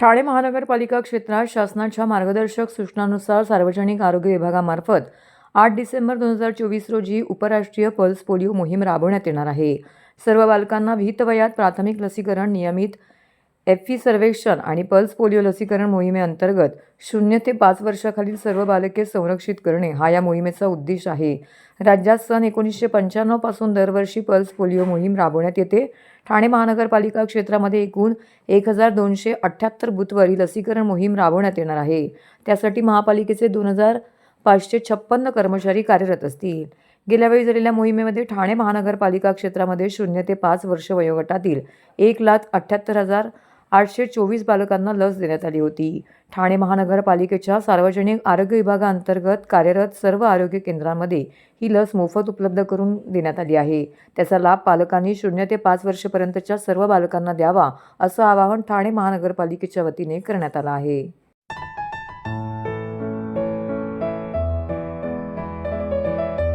ठाणे महानगरपालिका क्षेत्रात शासनाच्या मार्गदर्शक सूचनानुसार सार्वजनिक आरोग्य विभागामार्फत आठ डिसेंबर दोन हजार चोवीस रोजी उपराष्ट्रीय पल्स पोलिओ मोहीम राबवण्यात येणार आहे. सर्व बालकांना विहित वयात प्राथमिक लसीकरण नियमित एफी सर्वेक्षण आणि पल्स पोलिओ लसीकरण मोहिमेअंतर्गत शून्य ते पाच वर्षाखालील सर्व बालके संरक्षित करणे हा या मोहिमेचा उद्देश आहे. राज्यात सन एकोणीसशे पंच्याण्णवपासून दरवर्षी पल्स पोलिओ मोहीम राबवण्यात येते. ठाणे महानगरपालिका क्षेत्रामध्ये एकूण एक हजार दोनशे अठ्ठ्याहत्तर बुथवर ही लसीकरण मोहीम राबवण्यात येणार आहे. त्यासाठी महापालिकेचे दोन हजार पाचशे छप्पन्न कर्मचारी कार्यरत असतील. गेल्यावेळी झालेल्या मोहिमेमध्ये ठाणे महानगरपालिका क्षेत्रामध्ये शून्य ते पाच वर्ष वयोगटातील एक लाख अठ्ठ्याहत्तर हजार आठशे चोवीस बालकांना लस देण्यात आली होती. ठाणे महानगरपालिकेच्या सार्वजनिक आरोग्य विभागाअंतर्गत कार्यरत सर्व आरोग्य केंद्रांमध्ये ही लस मोफत उपलब्ध करून देण्यात आली आहे. त्याचा लाभ पालकांनी शून्य ते पाच वर्षपर्यंतच्या सर्व बालकांना द्यावा असं आवाहन ठाणे महानगरपालिकेच्या वतीने करण्यात आलं आहे.